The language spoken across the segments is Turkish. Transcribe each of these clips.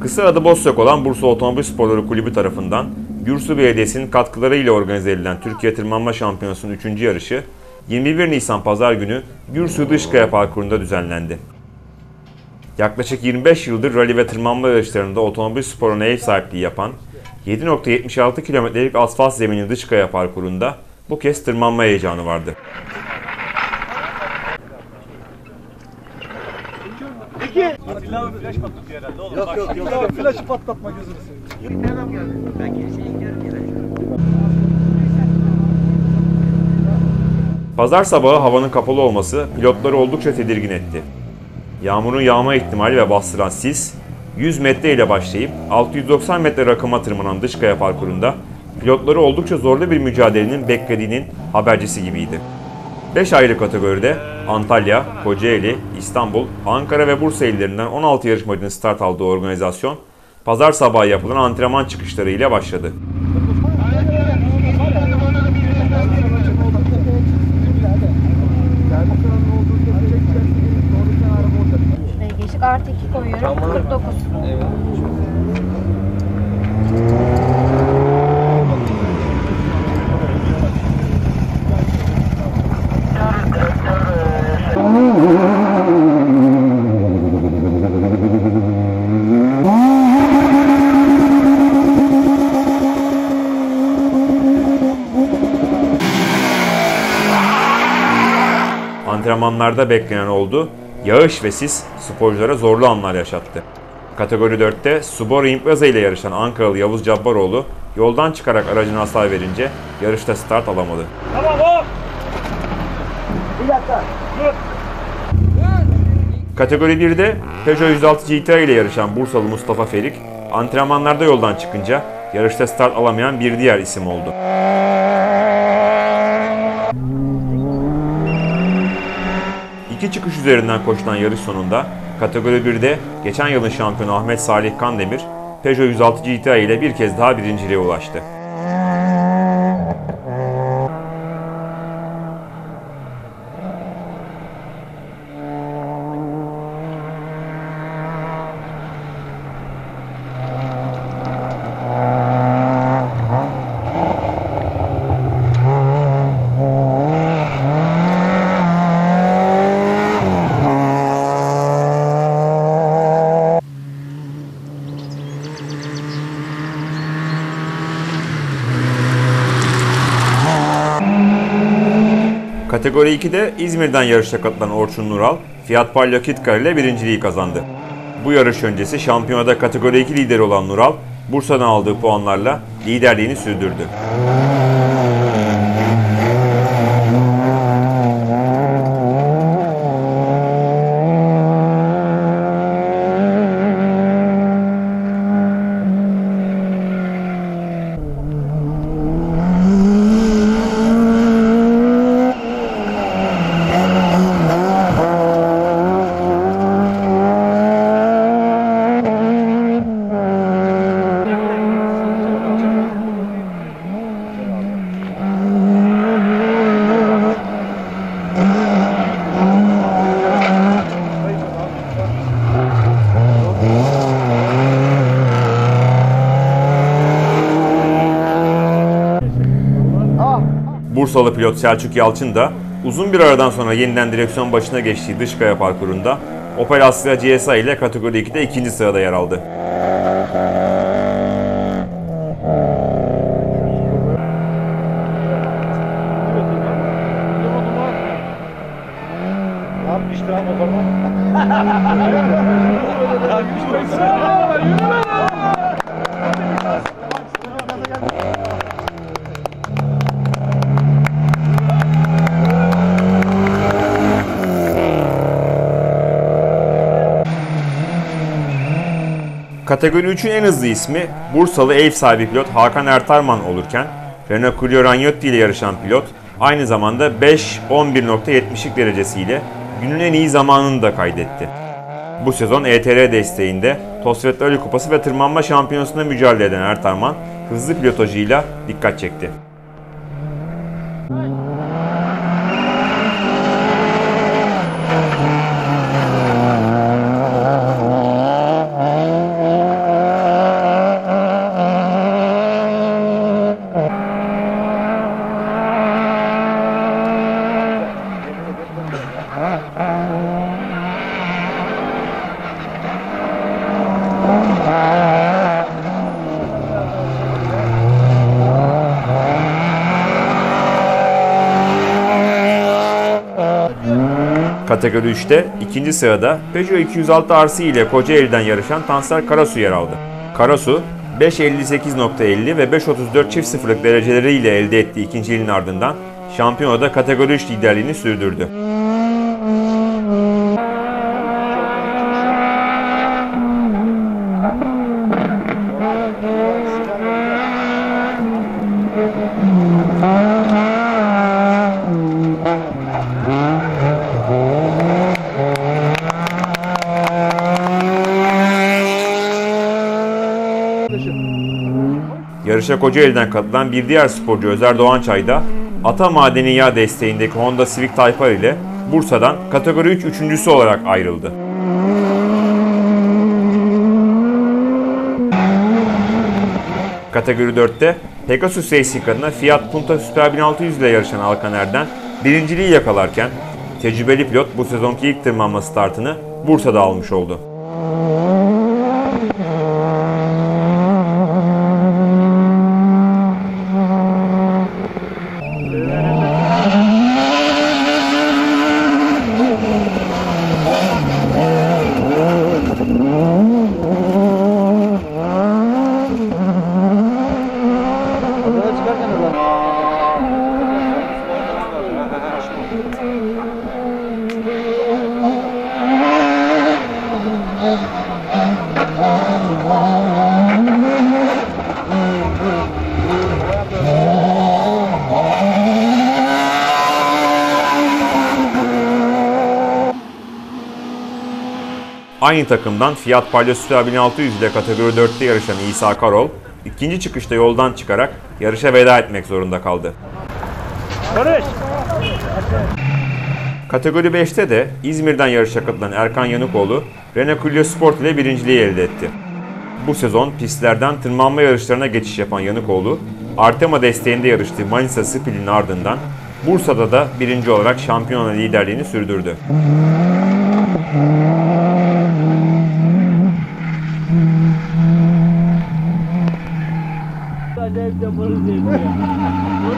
Kısa adı Bozsök olan Bursa Otomobil Sporları Kulübü tarafından Gürsu Belediyesi'nin katkılarıyla organize edilen Türkiye Tırmanma Şampiyonası'nın 3. yarışı 21 Nisan Pazar günü Gürsu Dışkaya Parkuru'nda düzenlendi. Yaklaşık 25 yıldır rally ve tırmanma yarışlarında otomobil sporuna ev sahipliği yapan 7.76 kilometrelik asfalt zeminli Dışkaya Parkuru'nda bu kez tırmanma heyecanı vardı. Flash patlatıyor herhalde oğlum. Yok yok yok. Flash'ı patlatma gözünü seveyim. Ben girişe gidiyorum ya. Pazar sabahı havanın kapalı olması pilotları oldukça tedirgin etti. Yağmurun yağma ihtimali ve bastıran sis, 100 metre ile başlayıp 690 metre rakıma tırmanan Dışkaya parkurunda pilotları oldukça zorlu bir mücadelenin beklediğinin habercisi gibiydi. 5 ayrı kategoride Antalya, Kocaeli, İstanbul, Ankara ve Bursa illerinden 16 yarışmacının start aldığı organizasyon, pazar sabahı yapılan antrenman çıkışları ile başladı. Geçtik. Artı 2 koyuyorum. 49. Antrenmanlarda beklenen oldu. Yağış ve sis sporculara zorlu anlar yaşattı. Kategori 4'te Subaru Impreza ile yarışan Ankaralı Yavuz Cabbaroğlu yoldan çıkarak aracına hasar verince yarışta start alamadı. Tamam hop. Kategori 1'de Peugeot 106 GTI ile yarışan Bursalı Mustafa Ferik antrenmanlarda yoldan çıkınca yarışta start alamayan bir diğer isim oldu. İki çıkış üzerinden koşulan yarış sonunda kategori 1'de geçen yılın şampiyonu Ahmet Salih Kandemir Peugeot 106 GTI ile bir kez daha birinciliğe ulaştı. Kategori 2'de İzmir'den yarışa katılan Orçun Nural, Fiat Palio Kitkar ile birinciliği kazandı. Bu yarış öncesi şampiyonada kategori 2 lideri olan Nural, Bursa'dan aldığı puanlarla liderliğini sürdürdü. Bursalı pilot Selçuk Yalçın da uzun bir aradan sonra yeniden direksiyon başına geçtiği Dışkaya parkurunda Opel Astra GSI ile kategori 2'de ikinci sırada yer aldı. Yapmıştır abi o zaman? Yapmıştır? Kategori 3'ün en hızlı ismi Bursalı ev sahibi pilot Hakan Ertarman olurken Renault Clio Ragnotti ile yarışan pilot aynı zamanda 5 11.70'lik derecesiyle günün en iyi zamanını da kaydetti. Bu sezon ETR desteğinde Tosvet Rally Kupası ve Tırmanma Şampiyonası'nda mücadele eden Ertarman hızlı pilotajıyla dikkat çekti. Kategori 3'te ikinci sırada Peugeot 206 RC ile Kocaeli'den yarışan Tansel Karasu yer aldı. Karasu 5.58.50 ve 5.34 çift sıfırlık dereceleriyle elde ettiği ikinciliğin ardından şampiyonada kategori 3 liderliğini sürdürdü. Yarışa Kocaeli'den katılan bir diğer sporcu Özer Doğançay da Ata Madeni Yağ desteğindeki Honda Civic Type R ile Bursa'dan kategori 3 üçüncüsü olarak ayrıldı. Kategori 4'te Pegasus Racing adına Fiat Punto Super 1600 ile yarışan Alkan Erden birinciliği yakalarken tecrübeli pilot bu sezonki ilk tırmanma startını Bursa'da almış oldu. Aynı takımdan Fiat Palio Super 1600 ile kategori 4'te yarışan İsa Karol, ikinci çıkışta yoldan çıkarak yarışa veda etmek zorunda kaldı. Barış. Kategori 5'te de İzmir'den yarışa katılan Erkan Yanıkoğlu, Renault Clio Sport ile birinciliği elde etti. Bu sezon pistlerden tırmanma yarışlarına geçiş yapan Yanıkoğlu, Artema desteğinde yarıştığı Manisa Spil'in ardından Bursa'da da birinci olarak şampiyona liderliğini sürdürdü. Bu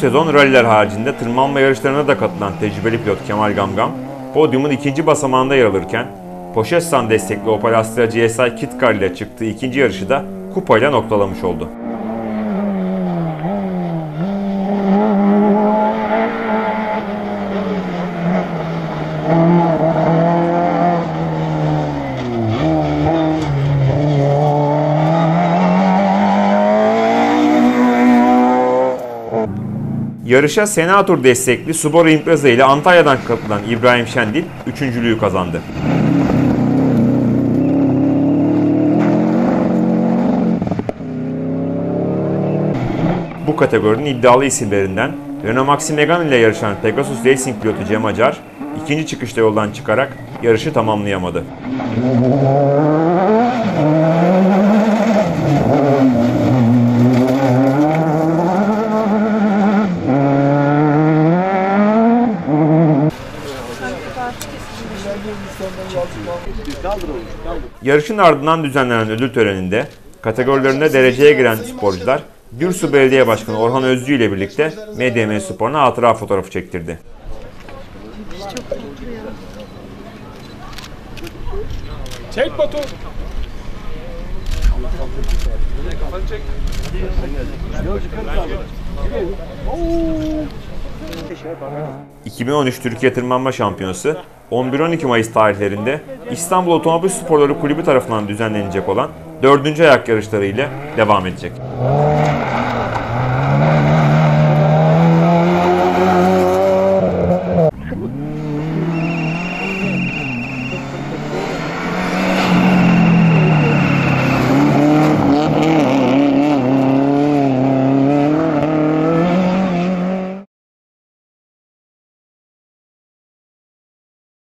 sezon ralliler haricinde tırmanma yarışlarına da katılan tecrübeli pilot Kemal Gamgam, podyumun ikinci basamağında yer alırken, Poşessan destekli Opel Astra GSI Kit Car ile çıktığı ikinci yarışı da kupayla noktalamış oldu. Yarışa Senator destekli Subaru Impreza ile Antalya'dan katılan İbrahim Şendil üçüncülüğü kazandı. Bu kategorinin iddialı isimlerinden Renault Maxi Megane ile yarışan Pegasus Racing pilotu Cem Acar, ikinci çıkışta yoldan çıkarak yarışı tamamlayamadı. Yarışın ardından düzenlenen ödül töreninde kategorilerinde dereceye giren sporcular Gürsu Belediye Başkanı Orhan Özcü ile birlikte MDM Spor'una hatıra fotoğrafı çektirdi. Çek Batu. 2013 Türkiye Tırmanma Şampiyonası 11-12 Mayıs tarihlerinde İstanbul Otomobil Sporları Kulübü tarafından düzenlenecek olan 4. ayak yarışları ile devam edecek.